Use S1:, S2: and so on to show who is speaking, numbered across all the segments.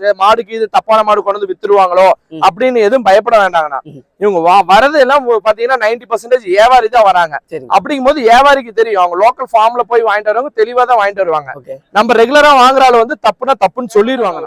S1: சே- மாடுக்கு இது தப்பான மாடு கொண்டு வந்து வித்துருவாங்களோ. அப்படின்னு எதுவும் பயப்பட வேண்டாங்கண்ணா. இவங்க வரது எல்லாம் பாத்தீங்கன்னா நைன்டி பர்சன்டேஜ் வியாபாரி தான் வராங்க. அப்படிங்கும் போது வியாபாரிக்கு தெரியும். அவங்க லோக்கல் ஃபார்ம்ல போய் வாங்கிட்டு வரவங்க தெளிவா தான் வாங்கிட்டு வருவாங்க. நம்ம ரெகுலரா வாங்குற ஆளு வந்து தப்புனா தப்புன்னு சொல்லிடுவாங்க.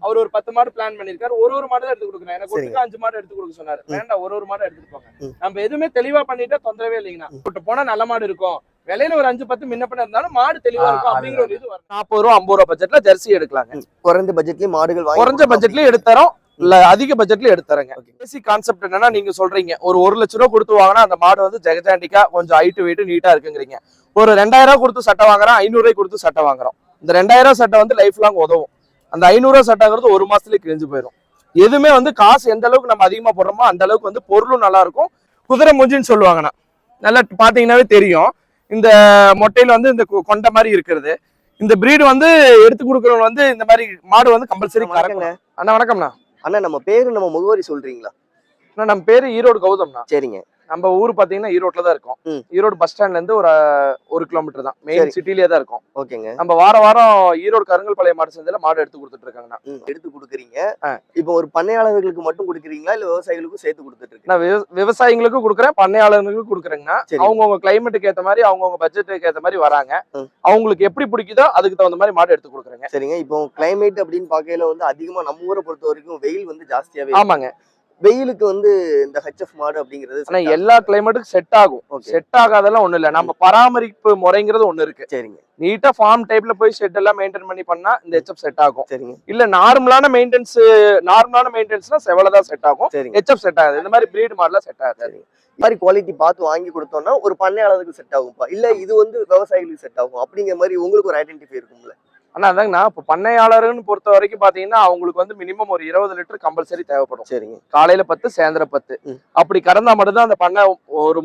S1: அவர் ஒரு பத்து மாடு பிளான் பண்ணிருக்காரு ஒரு ஒரு மாடு தான் எடுத்து கொடுக்குறேன். எனக்கு அஞ்சு மாடு எடுத்து கொடுக்க சொன்னாரு. வேண்டாம் ஒரு ஒரு மாடு எடுத்துட்டு போங்க. நம்ம எதுவுமே தெளிவா பண்ணிட்டா தொந்தரவே இல்லைங்கண்ணா. கூட்டு போனா நல்ல மாடு இருக்கும். விலையில ஒரு அஞ்சு பத்து முன்ன பண்ண இருந்தாலும் மாடு தெளிவா இருக்கும் அப்படிங்கிற ஒரு இது வரும். நாற்பது ரூபா ஐம்பது ரூபா பட்ஜெட்ல ஜெர்சி எடுக்கலாங்க.
S2: குறைந்த பட்ஜெட்லயே மாடுகள்
S1: குறைஞ்ச பட்ஜெட்லயும் எடுத்தரோம் இல்ல அதிக பட்ஜெட்லயும் எடுத்துறேங்க. பேசிக் கான்செப்ட் என்னன்னா நீங்க சொல்றீங்க ஒரு ஒரு லட்ச ரூபா கொடுத்து வாங்கினா அந்த மாடு வந்து ஜெகஜாண்டிக்கா கொஞ்சம் ஹைட் வெயிட் நீட்டா இருக்குங்கிறீங்க. ஒரு ரெண்டாயிரம் ரூபாய் கொடுத்து சட்டை வாங்குறோம் ஐநூறு ரூபாய் கொடுத்து சட்டை வாங்குறோம். இந்த ரெண்டாயிரம் சட்டை வந்து லைஃப் லாங் உதவும். அந்த ஐநூறு ரூபாய் சட்டைங்கிறது ஒரு மாசத்துலயே கிழிஞ்சு போயிடும் எதுவுமே வந்து காசு எந்த அளவுக்கு நம்ம அதிகமா போடுறோமோ அந்த அளவுக்கு வந்து பொருளும் நல்லா இருக்கும். குதிரை மூஞ்சின்னு சொல்லுவாங்கண்ணா. நல்லா பாத்தீங்கன்னாவே தெரியும். இந்த மொட்டையில வந்து இந்த கொண்ட மாதிரி இருக்கிறது. இந்த பிரீடு வந்து எடுத்து கொடுக்குறவங்க வந்து இந்த மாதிரி மாடு வந்து கம்பல்சரி அண்ணா வணக்கம்ண்ணா.
S2: அண்ணா நம்ம பேரு நம்ம முகவரி சொல்றீங்களா?
S1: அண்ணா, நம்ம பேரு ஈரோடு கௌதம்ண்ணா.
S2: சரிங்க.
S1: நம்ம ஊர் பாத்தீங்கன்னா ஈரோட்ல தான் இருக்கோம். ஈரோடு பஸ் ஸ்டாண்ட்ல இருந்து ஒரு ஒரு கிலோமீட்டர் தான். மெயின். சிட்டிலேயே தான் இருக்கும்.
S2: ஓகேங்க.
S1: நம்ம வாரம் வாரம் ஈரோடு கருங்கல்பாளைய மாடு சந்தையில மாடு எடுத்து கொடுத்துட்டு இருக்காங்கண்ணா
S2: எடுத்து கொடுக்குறீங்க. இப்போ ஒரு பண்ணையாளர்களுக்கு மட்டும் கொடுக்குறீங்களா? இல்ல விவசாயிகளுக்கும் சேர்த்து கொடுத்துட்டு இருக்கீங்க
S1: நான் விவ- விவசாயிங்களுக்கும் கொடுக்குறேன் பண்ணையாளர்களுக்கும் கொடுக்குறேங்கண்ணா.
S2: சரி.
S1: அவங்கவுங்க கிளைமேட்டுக்கு ஏத்த மாதிரி அவங்கவுங்க பட்ஜெட்டுக்கு ஏத்த மாதிரி வராங்க. அவங்களுக்கு எப்படி பிடிக்குதோ அதுக்கு தகுந்த மாதிரி மாடு எடுத்து கொடுக்குறேங்க.
S2: சரிங்க. இப்போ கிளைமேட் அப்படின்னு பார்க்கையில வந்து அதிகமா நம்ம ஊரை பொறுத்த வரைக்கும் வெயில் வந்து ஜாஸ்தியாவே
S1: ஆமாங்க.
S2: வெயிலுக்கு வந்து இந்த ஹெச்எஃப் மாடு அப்படிங்கிறது
S1: ஆனா. எல்லா கிளைமேட்டுக்கும் செட் ஆகும். செட் ஆகாதெல்லாம் ஒண்ணு இல்ல. நம்ம பராமரிப்பு முறைங்கிறது ஒண்ணு இருக்கு.
S2: சரிங்க.
S1: நீட்டா ஃபார்ம் டைப்ல போய் ஷெட் எல்லாம் மெயின்டைன் பண்ணி பண்ணா இந்த ஹெச்எப் செட் ஆகும்.
S2: சரிங்க.
S1: இல்ல நார்மலான மெயின்டெனன்ஸ் நார்மலான மெயின்டெனன்ஸ்னா செவலதான் செட் ஆகும். ஹெச்எப் செட் ஆகுது. இந்த மாதிரி பிரீட் மாடலாம் செட் ஆகாது.
S2: மாதிரி குவாலிட்டி பார்த்து வாங்கி கொடுத்தோம்னா ஒரு பண்ணையாளருக்கு செட் ஆகும்ப்பா. இல்ல இது வந்து விவசாயிகளுக்கு செட் ஆகும். அப்படிங்கிற மாதிரி உங்களுக்கு ஒரு ஐடென்டிஃபை இருக்கும்ல?
S1: ஆனா அதாங்கண்ணா இப்போ பண்ணையாளர்னு பொறுத்த வரைக்கும் பாத்தீங்கன்னா அவங்களுக்கு வந்து மினிமம் ஒரு இருபது லிட்டர் கம்பல்சரி தேவைப்படும்.
S2: சரிங்க.
S1: காலையில பத்து சாயந்தரம் பத்து. அப்படி கறந்தா மட்டும்தான் அந்த பண்ணை ஒரு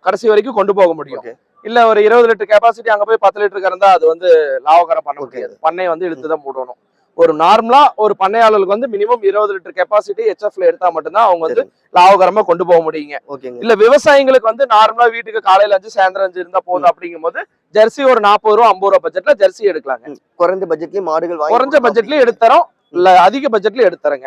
S1: கடைசி வரைக்கும் கொண்டு போக முடியும். இல்ல ஒரு இருபது லிட்டர் கெப்பாசிட்டி அங்க போய் பத்து லிட்டர் கறந்தா அது வந்து லாபகரம் பண்ண. முடியாது. பண்ணையை வந்து இழுத்து தான் மூடணும். ஒரு நார்மலா ஒரு பண்ணையாளருக்கு வந்து மினிமம் இருபது லிட்டர் கெப்பாசிட்டி ஹெச்எஃப்ல எடுத்தா மட்டும்தான் அவங்க வந்து லாபகரமா கொண்டு போக முடியுங்க.
S2: ஓகேங்க.
S1: இல்ல விவசாயிங்களுக்கு வந்து நார்மலா வீட்டுக்கு காலையில அஞ்சு சாயந்தரம் அஞ்சு இருந்தா போதும் அப்படிங்கும் போது ஜெர்சி ஒரு நாற்பது ரூபா ஐம்பது ரூபா பட்ஜெட்ல ஜெர்சி எடுக்கலாங்க.
S2: குறைந்த பட்ஜெட்லயே மாடுகள்
S1: குறைஞ்ச பட்ஜெட்லயும் எடுத்துறோம். இல்ல அதிக பட்ஜெட்லயும் எடுத்துறேங்க.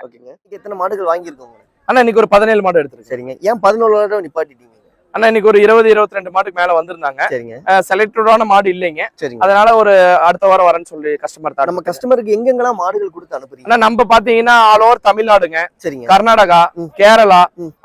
S2: எத்தனை மாடுகள் வாங்கியிருக்கோங்க?
S1: ஆனா இன்னைக்கு ஒரு பதினேழு மாடு எடுத்துருக்கேன்.
S2: சரிங்க. ஏன் பதினோரு நிப்பாட்டிட்டீங்க?
S1: ஆனா இன்னைக்கு ஒரு இருபது இருபத்தி ரெண்டு மாட்டுக்கு மேல வந்திருந்தாங்க.
S2: சரிங்க.
S1: செலக்டடான மாடு இல்லைங்க.
S2: சரிங்க.
S1: அதனால ஒரு அடுத்த வாரம் வரேன்னு சொல்லி கஸ்டமர் தான்
S2: நம்ம கஸ்டமருக்கு எங்கெங்கெல்லாம் மாடுகள் கொடுத்து அனுப்புறீங்க?
S1: நம்ம பாத்தீங்கன்னா ஆல் ஓவர் தமிழ்நாடுங்க.
S2: சரிங்க.
S1: கர்நாடகா. கேரளா.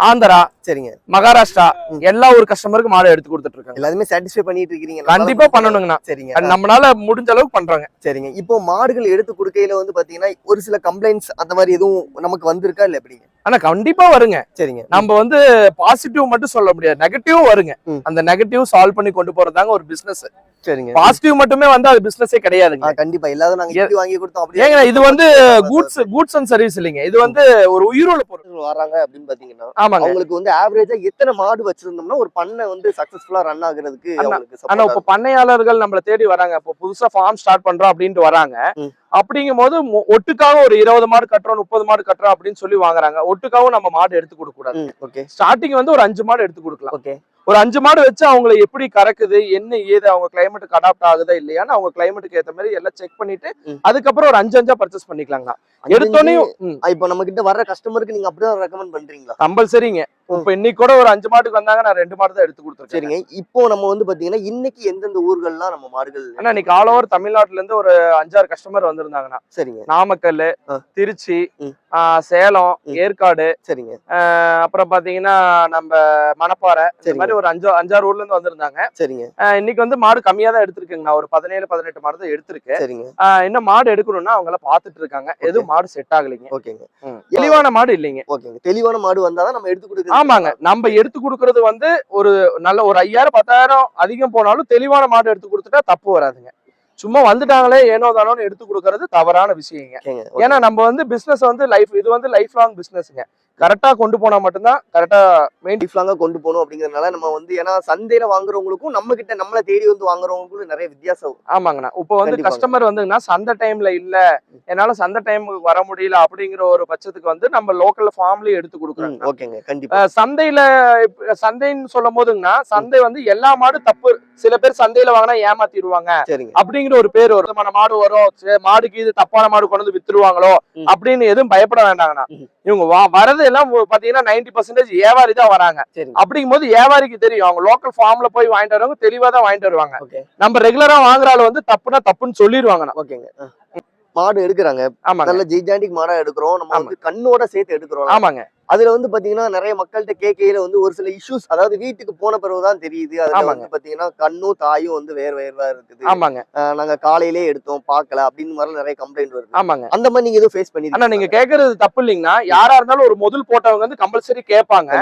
S1: ஆந்திரா
S2: சரிங்க.
S1: மகாராஷ்டிரா. எல்லா ஒரு கஸ்டமருக்கு மாடு எடுத்து கொடுத்துட்டு இருக்காங்க.
S2: எல்லாருமே சாட்டிஸ்ஃபை பண்ணிட்டு இருக்கீங்க
S1: கண்டிப்பா பண்ணணுங்கண்ணா.
S2: சரிங்க.
S1: நம்மளால முடிஞ்ச அளவுக்கு பண்றாங்க.
S2: சரிங்க. இப்போ மாடுகள் எடுத்து கொடுக்கையில வந்து பாத்தீங்கன்னா ஒரு சில கம்ப்ளைண்ட்ஸ் அந்த மாதிரி எதுவும் நமக்கு வந்திருக்கா இல்ல எப்படிங்க?
S1: ஆனா கண்டிப்பா வருங்க.
S2: சரிங்க.
S1: நம்ம வந்து பாசிட்டிவ் மட்டும் சொல்ல முடியாது. நெகட்டிவ் வருங்க. அந்த நெகட்டிவ் சால்வ் பண்ணி கொண்டு போறதாங்க ஒரு பிசினஸ்
S2: சரிங்க.
S1: பாசிட்டிவ் மட்டுமே வந்து அது பிசினஸே கிடையாதுங்க.
S2: கண்டிப்பா. எல்லாரும் நாங்க வாங்கி கொடுத்தோம் அப்படி
S1: ஏங்க இது வந்து கூட்ஸ் கூட்ஸ் அண்ட் சர்வீஸ் இல்லைங்க. இது வந்து ஒரு உயிரோட பொருள்.
S2: வராங்க அப்படின்னு பாத்தீங்கன்னா
S1: ஆமாங்க.
S2: அவங்களுக்கு வந்து ஆவரேஜா எத்தனை மாடு வச்சிருந்தோம்னா ஒரு பண்ணை வந்து சக்சஸ்ஃபுல்லா ரன் ஆகுறதுக்கு
S1: ஆனா இப்ப பண்ணையாளர்கள் நம்மள தேடி வராங்க. இப்போ புதுசா ஃபார்ம் ஸ்டார்ட் பண்றோம் அப்படின்ட்டு வராங்க. அப்படிங்கும் போது ஒட்டுக்காக ஒரு இருபது மாடு கட்டுறோம் முப்பது மாடு கட்டுறோம் அப்படின்னு சொல்லி வாங்குறாங்க. ஒட்டுக்காவும் நம்ம மாடு எடுத்து கொடுக்க கூடாது. ஸ்டார்டிங் வந்து ஒரு அஞ்சு மாடு எடுத்து கொடுக்கலாம்.
S2: ஓகே
S1: ஒரு அஞ்சு மாடு வச்சு அவங்களை எப்படி கறக்குது என்ன ஏது அவங்க கிளைமேட்டுக்கு அடாப்ட் ஆகுதா இல்லையான்னு அவங்க கிளைமேட்டுக்கு ஏத்த மாதிரி எல்லாம் செக் பண்ணிட்டு. அதுக்கப்புறம் ஒரு அஞ்சு அஞ்சா பர்ச்சேஸ் பண்ணிக்கலாங்க எடுத்தோடனே
S2: இப்போ நம்ம கிட்ட வர்ற கஸ்டமருக்கு நீங்க அப்படிதான் ரெக்கமெண்ட் பண்றீங்களா?
S1: கம்பல்சரிங்க. இப்ப இன்னைக்கு கூட ஒரு அஞ்சு மாட்டுக்கு வந்தாங்க நான் ரெண்டு மாடு தான் எடுத்து கொடுத்துருக்கேன்.
S2: சரிங்க. இப்போ நம்ம வந்து பாத்தீங்கன்னா இன்னைக்கு எந்தெந்த ஊர்கள்லாம் நம்ம மாடுகள்
S1: ஆனா இன்னைக்கு ஆல் ஓவர் தமிழ்நாட்டுல இருந்து ஒரு அஞ்சாறு கஸ்டமர் வந்திருந்தாங்கண்ணா.
S2: சரிங்க.
S1: நாமக்கல். திருச்சி சேலம். ஏற்காடு
S2: சரிங்க.
S1: அப்புறம் பாத்தீங்கன்னா நம்ம மணப்பாறை இந்த. மாதிரி ஒரு அஞ்சு அஞ்சாறு ஊர்ல இருந்து வந்திருந்தாங்க.
S2: சரிங்க.
S1: இன்னைக்கு வந்து மாடு கம்மியா தான் எடுத்திருக்குங்க நான் ஒரு பதினேழு பதினெட்டு மாடு தான் எடுத்திருக்கேன்
S2: சரிங்க.
S1: இன்னும் மாடு எடுக்கணும்னா அவங்க எல்லாம் பாத்துட்டு இருக்காங்க எதுவும் மாடு செட் ஆகலைங்க.
S2: ஓகேங்க.
S1: தெளிவான மாடு இல்லைங்க.
S2: ஓகேங்க. தெளிவான மாடு வந்தாதான் நம்ம எடுத்து கொடுக்குறது
S1: ஆமாங்க. நம்ம எடுத்து கொடுக்கறது வந்து ஒரு நல்ல ஒரு ஐயாயிரம் பத்தாயிரம் அதிகம் போனாலும் தெளிவான மாடு எடுத்து கொடுத்துட்டா தப்பு வராதுங்க. சும்மா வந்துட்டாங்களே ஏனோ தானோன்னு எடுத்து கொடுக்கறது தவறான விஷயங்க. ஏன்னா நம்ம வந்து பிசினஸ் வந்து லைஃப் இது வந்து லைஃப் லாங் பிசினஸ்ங்க கரெக்டா கொண்டு போனா மட்டும்தான் கரெக்டா மெயின்
S2: லைஃப் லாங்கா கொண்டு போகணும் அப்படிங்கறதுனால நம்ம வந்து ஏன்னா சந்தையில வாங்குறவங்களுக்கும் நம்ம கிட்ட நம்மள தேடி வந்து வாங்குறவங்களுக்கும் நிறைய வித்தியாசம்
S1: ஆமாங்கண்ணா. இப்போ வந்து. கஸ்டமர் வந்துங்கன்னா சந்தை டைம்ல இல்ல. என்னால சந்தை டைமுக்கு வர முடியல அப்படிங்கிற ஒரு பட்சத்துக்கு வந்து நம்ம லோக்கல் ஃபார்ம்லயே எடுத்து கொடுக்குறோம்.
S2: ஓகேங்க. கண்டிப்பா.
S1: அஹ் சந்தையில சந்தைன்னு சொல்லும் போதுங்கன்னா சந்தை வந்து எல்லா மாடு தப்பு சில பேர் சந்தையில வாங்கினா ஏமாத்திடுவாங்க. அப்படிங்கிற ஒரு பேர் வரும். விதமான மாடு வரும். மாடுக்கு இது தப்பான மாடு கொண்டு வந்து வித்துருவாங்களோ. அப்படின்னு எதுவும் பயப்பட வேண்டாங்கண்ணா. இவங்க வா- எல்லாம் பாத்தீங்கன்னா நைன்டி பர்சன்டேஜ் வியாபாரி தான் வராங்க. அப்படிங்கும் போது வியாபாரிக்கு தெரியும். அவங்க லோக்கல் ஃபார்ம்ல போய் வாங்கிட்டு வரவங்க தெளிவா தான் வாங்கிட்டு வருவாங்க. நம்ம ரெகுலரா வாங்குற ஆளு வந்து தப்புனா தப்புன்னு சொல்லிடுவாங்கண்ணா
S2: ஓகேங்க. மாடு எடுக்கிறாங்க. நல்ல ஜெய்ஜாண்டிக் மாடா எடுக்கிறோம். நம்ம. வந்து கண்ணோட சேர்த்து எடுக்கிறோம்.
S1: ஆமாங்க.
S2: அதுல வந்து பாத்தீங்கன்னா நிறைய மக்கள்கிட்ட கேட்கையில வந்து ஒரு சில இஷ்யூஸ் அதாவது வீட்டுக்கு போன பிறகுதான் தெரியுது. அதுல. வந்து பாத்தீங்கன்னா கண்ணும் தாயும் வந்து வேற வேறவா இருக்குது.
S1: ஆமாங்க.
S2: நாங்க காலையிலே எடுத்தோம் பார்க்கல அப்படின்னு மாதிரி நிறைய கம்ப்ளைண்ட் வருது.
S1: ஆமாங்க.
S2: அந்த மாதிரி நீங்க எதுவும் ஃபேஸ் பண்ணி
S1: ஆனா நீங்க கேக்குறது தப்பு இல்லைங்கன்னா யாரா இருந்தாலும் ஒரு முதல் போட்டவங்க வந்து கம்பல்சரி கேட்பாங்க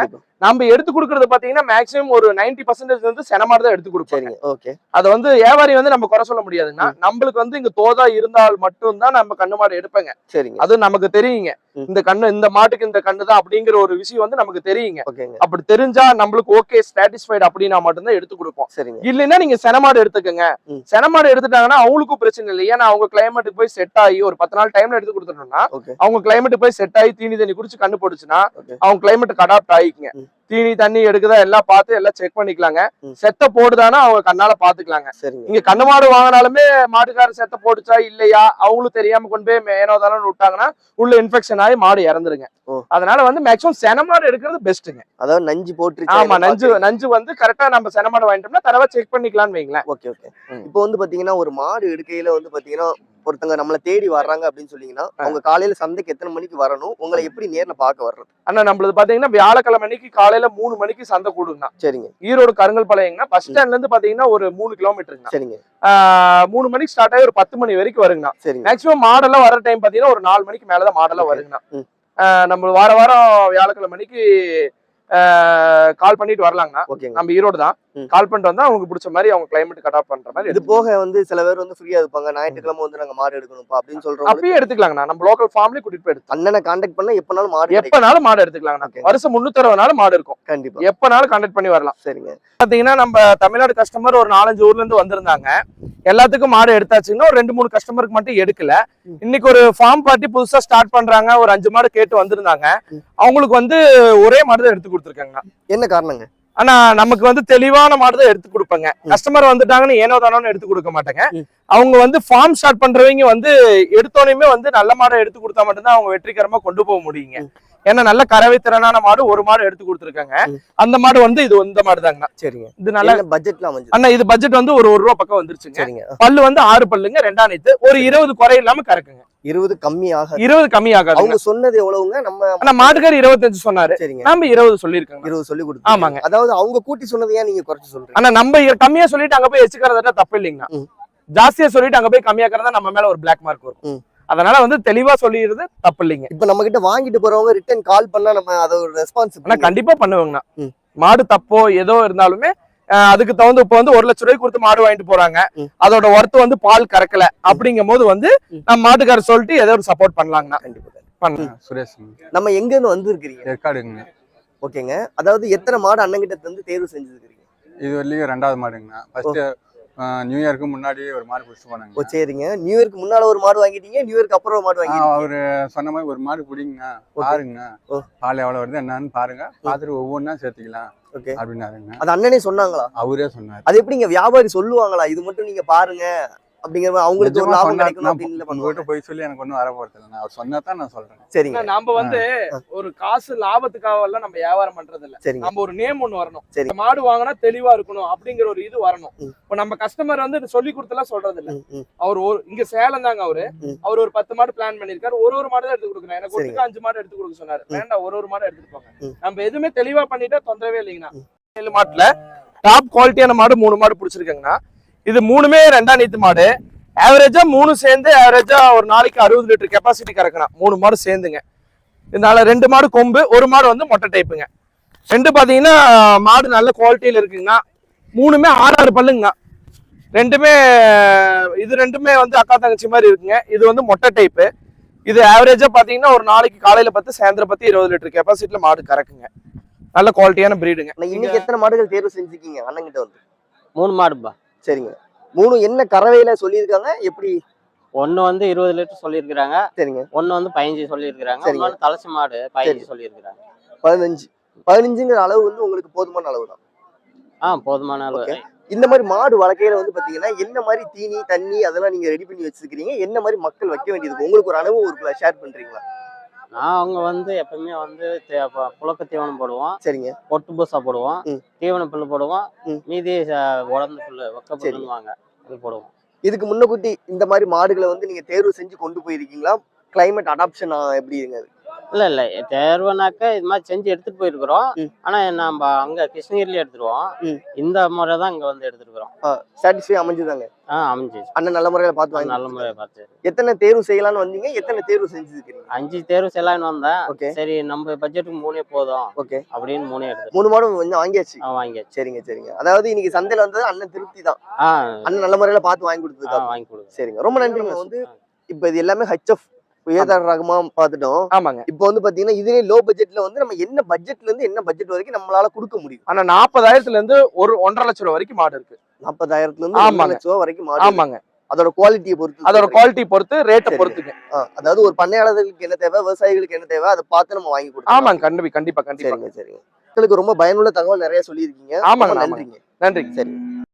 S1: நம்ம எடுத்து கொடுக்கறது பாத்தீங்கன்னா மேக்ஸிமம் ஒரு 90% பர்சன்டேஜ் வந்து செனமாடு தான் எடுத்து கொடுப்பாங்க.
S2: ஓகே
S1: அது வந்து வியாபாரி வந்து நம்ம குறை சொல்ல முடியாதுன்னா நம்மளுக்கு வந்து இங்க தோதா இருந்தால் மட்டும்தான் நம்ம கண்ணு மாடு எடுப்பேங்க.
S2: சரிங்க.
S1: அது நமக்கு தெரியுங்க. இந்த கண்ணு இந்த மாட்டுக்கு இந்த கண்ணு தான் அப்படிங்கிற ஒரு விஷயம் வந்து நமக்கு தெரியுங்க. அப்படி தெரிஞ்சா நம்மளுக்கு ஓகே சாட்டிஸ்ஃபைடு அப்படின்னா மட்டும்தான் எடுத்து கொடுப்போம்.
S2: சரிங்க.
S1: இல்லைன்னா நீங்க செனமாடு எடுத்துக்கங்க. செனமாடு எடுத்துட்டாங்கன்னா அவங்களுக்கும் பிரச்சனை இல்லை. ஏன்னா அவங்க கிளைமேட்டுக்கு போய் செட் ஆகி ஒரு பத்து நாள் டைம்ல எடுத்து கொடுத்துட்டோம்னா அவங்க கிளைமேட் போய் செட் ஆகி தீனி தண்ணி குடிச்சு கண்ணு போட்டுச்சுன்னா
S2: ஓகே
S1: அவங்க கிளைமேட்டுக்கு அடாப்ட் ஆயிக்குங்க.
S2: ம்.
S1: தீனி தண்ணி எடுக்குதா எல்லாம் பார்த்து எல்லாம் செக் பண்ணிக்கலாங்க. செத்த போடுதானா அவங்க கண்ணால பாத்துக்கலாங்க இங்க கண்ணு மாடு வாங்கினாலுமே மாட்டுக்காரர் செத்த போட்டுச்சா இல்லையா? அவங்களும் தெரியாம கொண்டு போய் மேனோ தானே விட்டாங்கன்னா உள்ள இன்ஃபெக்ஷன் ஆகி மாடு இறந்துருங்க. அதனால வந்து மேக்ஸிமம் செனமாடு எடுக்கிறது பெஸ்ட்டுங்க
S2: அதாவது நஞ்சு போட்டு
S1: ஆமா நஞ்சு நஞ்சு வந்து கரெக்டா நம்ம செனமாடு வாங்கிட்டோம்னா தடவை செக் பண்ணிக்கலாம்னு வைங்களேன்.
S2: Okay okay. இப்போ வந்து பாத்தீங்கன்னா ஒரு மாடு எடுக்கையில வந்து பாத்தீங்கன்னா ஒருத்தங்க நம்மள தேடி வர்றாங்க அப்படின்னு சொன்னீங்கன்னா அவங்க காலையில சந்தைக்கு எத்தனை மணிக்கு வரணும்? உங்களை எப்படி நேர்ல பார்க்க வர்றது
S1: அண்ணா நம்மளது பாத்தீங்கன்னா வியாழக்கிழமை அன்னைக்கு காலையில மூணு மணிக்கு சந்தை கூடுங்கண்ணா.
S2: சரிங்க.
S1: ஈரோடு கருங்கல் பாளையங்கண்ணா. பஸ் ஸ்டாண்ட்ல இருந்து பாத்தீங்கன்னா ஒரு மூணு கிலோமீட்டருங்கண்ணா.
S2: சரிங்க.
S1: ஆஹ் மூணு மணிக்கு ஸ்டார்ட் ஆகி ஒரு பத்து மணி வரைக்கும் வருங்கண்ணா.
S2: சரிங்க.
S1: மேக்ஸிமம் மாடெல்லாம் வர டைம் பாத்தீங்கன்னா ஒரு நாலு மணிக்கு மேலதான் மாடெல்லாம். வருங்கண்ணா. நம்ம வார வாரம் வியாழக்கிழமை மணிக்கு கால் பண்ணிட்டு வரலாங்கண்ணா.
S2: ஓகேங்க.
S1: நம்ம ஈரோடு தான். கால் பண்ணிட்டு வந்தா அவங்களுக்கு பிடிச்ச மாதிரி அவங்க கிளைமேட் கட் ஆஃப் பண்ற மாதிரி
S2: இது போக வந்து சில பேர் வந்து ஃப்ரீயா இருப்பாங்க. ஞாயிற்றுக்கிழமை வந்து நாங்க மாடு எடுக்கணும்ப்பா அப்படின்னு சொல்றவங்க
S1: அப்பயே எடுத்துக்கலாங்கண்ணா. நம்ம லோக்கல் ஃபார்ம்லயே கூட்டிட்டு போய் எடுத்து
S2: அண்ணனை கான்டாக்ட் பண்ணா எப்பனாலும் மாடு.
S1: எப்பனாலும் மாடு எடுத்துக்கலாங்கண்ணா. வருஷம் முன்னூத்தி நாள் மாடு இருக்கும்.
S2: கண்டிப்பா.
S1: எப்பனாலும் கான்டாக்ட் பண்ணி வரலாம்.
S2: சரிங்க.
S1: பாத்தீங்கன்னா நம்ம தமிழ்நாடு கஸ்டமர் ஒரு நாலஞ்சு ஊர்ல இருந்து வந்திருந்தாங்க. எல்லாத்துக்கும் மாடு எடுத்தாச்சுன்னா ஒரு ரெண்டு மூணு கஸ்டமருக்கு மட்டும் எடுக்கல. இன்னைக்கு ஒரு ஃபார்ம் பார்ட்டி புதுசா ஸ்டார்ட் பண்றாங்க. ஒரு அஞ்சு மாடு கேட்டு வந்திருந்தாங்க. அவங்களுக்கு வந்து ஒரே மாடு தான் எடுத்து கொடுத்துருக்காங்க.
S2: என்ன காரணங்க?
S1: ஆனா நமக்கு வந்து தெளிவான மாடு தான் எடுத்து கொடுப்பேங்க. கஸ்டமர் வந்துட்டாங்கன்னு ஏனோ தானோன்னு எடுத்து கொடுக்க மாட்டேங்க. அவங்க வந்து ஃபார்ம் ஸ்டார்ட் பண்றவங்க வந்து எடுத்தோனையுமே வந்து நல்ல மாடை எடுத்து கொடுத்தா மட்டும்தான் அவங்க வெற்றிகரமா கொண்டு போக முடியுங்க. ஏன்னா நல்ல கறவை திறனான மாடு ஒரு மாடு எடுத்து கொடுத்துருக்காங்க. அந்த மாடு வந்து இது இந்த மாடு தாங்கண்ணா
S2: சரிங்க.
S1: இது நல்ல
S2: பட்ஜெட்ல
S1: அண்ணா இது பட்ஜெட் வந்து ஒரு ஒரு ரூபா பக்கம் வந்துருச்சுங்க.
S2: சரிங்க.
S1: பல்லு வந்து ஆறு பல்லுங்க ரெண்டாம் நேத்து ஒரு இருபது குறை இல்லாம கறக்குங்க.
S2: இருபது கம்மி ஆகாது
S1: இருபது கம்மி ஆகாதுங்க
S2: அவங்க சொன்னது எவ்வளவுங்க? நம்ம
S1: மாட்டுக்கார் இருபத்தஞ்சு சொன்னாரு.
S2: சரிங்க.
S1: நாம இருபது சொல்லியிருக்காங்க.
S2: இருபது சொல்லி கொடுத்து
S1: ஆமாங்க.
S2: அதாவது அவங்க கூட்டி சொன்னது ஏன் நீங்க குறைச்சு சொல்றீங்க?
S1: ஆனா நம்ம கம்மியா சொல்லிட்டு அங்க போய் எச்சுக்கிறதா தப்பு இல்லைங்கண்ணா. ஜாஸ்தியா சொல்லிட்டு அங்க போய் கம்மியாக்குறதா நம்ம மேல ஒரு பிளாக் மார்க் வரும். அதனால வந்து தெளிவா சொல்லிடுறது தப்பு இல்லைங்க.
S2: இப்ப நம்ம கிட்ட வாங்கிட்டு போறவங்க ரிட்டர்ன் கால் பண்ணா நம்ம அதை ஒரு ரெஸ்பான்ஸ்
S1: கண்டிப்பா பண்ணுவாங்கண்ணா. மாடு தப்போ ஏதோ இருந்தாலுமே அதுக்கு தகுந்த இப்ப வந்து ஒரு லட்ச ரூபாய்க்கு கொடுத்து மாடு வாங்கிட்டு போறாங்க. அதோட ஒர்த்து வந்து பால் கறக்கல. அப்படிங்கும் போது வந்து. நம்ம மாட்டுக்காரர் சொல்லிட்டு ஏதோ ஒரு சப்போர்ட் பண்ணலாங்கண்ணா.
S2: கண்டிப்பா
S1: பண்ண
S3: சுரேஷ்
S2: நம்ம எங்க இருந்து வந்திருக்கிறீங்க?
S3: ஏற்காடுங்க
S2: ஓகேங்க. அதாவது எத்தனை மாடு அண்ணன் கிட்ட இருந்து தேர்வு செஞ்சிருக்கிறீங்க?
S3: இது வரலையும் ரெண்டாவது மாடுங்கண்ணா. ஃபர்ஸ்ட் நியூ இயருக்கு முன்னாடி ஒரு மாடு பிடிச்சி
S2: ஓ
S3: போனாங்க
S2: சரிங்க. நியூ இயர்க்கு முன்னால ஒரு மாடு வாங்கிட்டீங்க நியூ இயர்க்கு அப்புறம் ஒரு மாடு வாங்கிட்டீங்க.
S3: அவரு சொன்ன மாதிரி ஒரு மாடு பிடிங்கண்ணா.
S2: Okay.
S3: பாருங்க
S2: ஓ.
S3: பால் எவ்வளவு வருது என்னன்னு பாருங்க. பார்த்துட்டு ஒவ்வொன்றா சேர்த்துக்கலாம். அப்படின்னாருங்க.
S2: அது அண்ணனே சொன்னாங்களா?
S3: அவரே சொன்னார்.
S2: அது எப்படிங்க? வியாபாரி சொல்லுவாங்களா? இது மட்டும் நீங்க பாருங்க. அப்படிங்கிற அவங்களுக்கு ஒரு லாபம் கிடைக்கணும்
S3: நான்
S2: அப்படின்னு
S3: உங்ககிட்ட போய் சொல்லி எனக்கு ஒன்றும் வர போறது இல்லை அவர் சொன்னா தான் நான் சொல்றேன்.
S2: சரிங்க.
S1: நாம வந்து ஒரு காசு லாபத்துக்காக எல்லாம் நம்ம வியாபாரம் பண்றது இல்ல.
S2: சரிங்க.
S1: நம்ம ஒரு நேம் ஒண்ணு வரணும்.
S2: சரி.
S1: மாடு வாங்கினா தெளிவா இருக்கணும் அப்படிங்கிற ஒரு இது வரணும். இப்ப நம்ம கஸ்டமர் வந்து இது சொல்லி கொடுத்தலாம் சொல்றது இல்ல. அவர் ஒரு இங்க சேலம் தாங்க அவரு. அவர் ஒரு பத்து மாடு பிளான் பண்ணிருக்காரு ஒரு ஒரு மாடு தான் எடுத்து கொடுக்குறேன் எனக்கு. ஒட்டுக்கு அஞ்சு மாடு எடுத்து கொடுக்க சொன்னாரு. வேண்டாம் ஒரு ஒரு மாடு எடுத்துட்டு போங்க. நம்ம எதுவுமே தெளிவா பண்ணிட்டா தொந்தரவே இல்லைங்கண்ணா. ஏழு மாட்டுல டாப் குவாலிட்டியான மாடு மூணு மாடு பிடிச்சிருக்கேங்கண்ணா. இது மூணுமே ரெண்டா நீத்து மாடு. ஆவரேஜா மூணு சேர்ந்து ஆவரேஜா ஒரு நாளைக்கு அறுபது லிட்டர் கெப்பாசிட்டி கறக்கணும் மூணு மாடு சேர்ந்துங்க. இதனால ரெண்டு மாடு கொம்பு ஒரு மாடு வந்து மொட்டை டைப்புங்க ரெண்டு பாத்தீங்கன்னா மாடு நல்ல குவாலிட்டியில இருக்குங்கண்ணா. மூணுமே ஆறு ஆறு பல்லுங்கண்ணா. ரெண்டுமே இது ரெண்டுமே வந்து அக்கா தங்கச்சி மாதிரி இருக்குங்க. இது வந்து மொட்டை டைப்பு இது ஆவரேஜா பாத்தீங்கன்னா ஒரு நாளைக்கு காலையில பத்து சாயந்தரம் பத்து இருபது லிட்டர் கெப்பாசிட்டில மாடு கறக்குங்க. நல்ல குவாலிட்டியான பிரீடுங்க
S2: இன்னைக்கு எத்தனை மாடுகள் தேர்வு செஞ்சுக்கீங்க அண்ணங்கிட்ட வந்து?
S4: மூணு மாடுப்பா.
S2: சரிங்க. மூணு என்ன கறவையில சொல்லியிருக்காங்க? எப்படி?
S4: ஒன்னு வந்து இருபது லிட்டர் சொல்லியிருக்கிறாங்க.
S2: சரிங்க.
S4: ஒன்னு வந்து பதினஞ்சு சொல்லியிருக்கிறாங்க.
S2: சரிங்க.
S4: தலைச்சி மாடு பதினஞ்சு சொல்லியிருக்கிறாங்க.
S2: பதினஞ்சு. பதினஞ்சுங்கிற அளவு வந்து உங்களுக்கு போதுமான அளவு தான்.
S4: ஆ போதுமான அளவு.
S2: இந்த மாதிரி மாடு வளர்க்கையில வந்து பாத்தீங்கன்னா என்ன மாதிரி தீனி தண்ணி அதெல்லாம் நீங்க ரெடி பண்ணி வச்சிருக்கீங்க என்ன மாதிரி மக்கள் வைக்க வேண்டியது உங்களுக்கு ஒரு அனுபவம் இருக்குல்ல? ஷேர் பண்றீங்களா?
S4: நான் அவங்க வந்து எப்பவுமே வந்து புழக்க தீவனம் போடுவோம்
S2: சரிங்க
S4: பொட்டு பூசா போடுவோம். தீவன புல்லு போடுவோம். மீதி உலர்ந்த புல்லு
S2: சரி.
S4: புல்லுவாங்க அது போடுவோம்
S2: இதுக்கு முன்னக்கூட்டி இந்த மாதிரி மாடுகளை வந்து நீங்க தேர்வு செஞ்சு கொண்டு போயிருக்கீங்களா கிளைமேட் அடாப்ஷன் எப்படிங்க?
S4: இல்ல இல்ல. தேர்வுனாக்க இது மாதிரி செஞ்சு எடுத்துட்டு போயிருக்கிறோம். ஆனா நம்ம அங்க கிருஷ்ணகிரில எடுத்துருவோம். இந்த முறை தான் இங்க வந்து எடுத்துருக்கிறோம்.
S2: சாட்டிஸ்ஃபை அமைஞ்சுதாங்க?
S4: ஆ அமைஞ்சிச்சு.
S2: அண்ணன் நல்ல முறையில பார்த்து வாங்கி
S4: நல்ல முறையை பார்த்து.
S2: எத்தனை தேர்வு செய்யலாம்னு வந்தீங்க? எத்தனை தேர்வு செஞ்சுருக்கீங்க?
S4: அஞ்சு தேர்வு செல்லான்னு வந்தேன்.
S2: ஓகே.
S4: சரி நம்ம பட்ஜெட்டுக்கு மூணே போதும்
S2: ஓகே.
S4: அப்படின்னு மூணே எடுத்து.
S2: மூணு மாடும் கொஞ்சம் வாங்கியாச்சு?
S4: வாங்கியாச்சு.
S2: சரிங்க சரிங்க. அதாவது இன்னைக்கு சந்தையில வந்தது அண்ணன் திருப்தி தான் அண்ணன் நல்ல முறையில பார்த்து வாங்கி
S4: ஆ,
S2: கொடுத்ததுக்காக
S4: வாங்கி கொடுங்க
S2: சரிங்க. ரொம்ப நன்றிங்க வந்து இப்ப இது எல்லாமே ஹச்எஃப் உயர்தர ரகமா பார்த்துட்டோம்.
S1: ஆமாங்க.
S2: இப்போ வந்து பாத்தீங்கன்னா இதுவே லோ பட்ஜெட்ல வந்து நம்ம என்ன பட்ஜெட்ல இருந்து என்ன பட்ஜெட் வரைக்கும் நம்மளால கொடுக்க முடியும்?
S1: ஆனா நாற்பதாயிரத்துல இருந்து ஒரு ஒன்றரை லட்சம் ரூபா வரைக்கும் மாடு இருக்கு.
S2: நாற்பதாயிரத்துல இருந்து. லட்சம் ரூபா வரைக்கும் மாடு.
S1: ஆமாங்க.
S2: அதோட குவாலிட்டியை பொறுத்து
S1: அதோட குவாலிட்டி பொறுத்து ரேட்டை. பொறுத்துங்க.
S2: அதாவது ஒரு பண்ணையாளர்களுக்கு என்ன தேவை விவசாயிகளுக்கு என்ன தேவை அதை பார்த்து நம்ம வாங்கி கொடுக்கலாம்.
S1: ஆமாங்க கண்டிப்பா கண்டிப்பா கண்டிப்பா.
S2: சரிங்க சரிங்க. மக்களுக்கு ரொம்ப பயனுள்ள தகவல் நிறைய சொல்லியிருக்கீங்க.
S1: ஆமாங்க.
S2: நன்றிங்க.
S1: நன்றிங்க.
S2: சரி.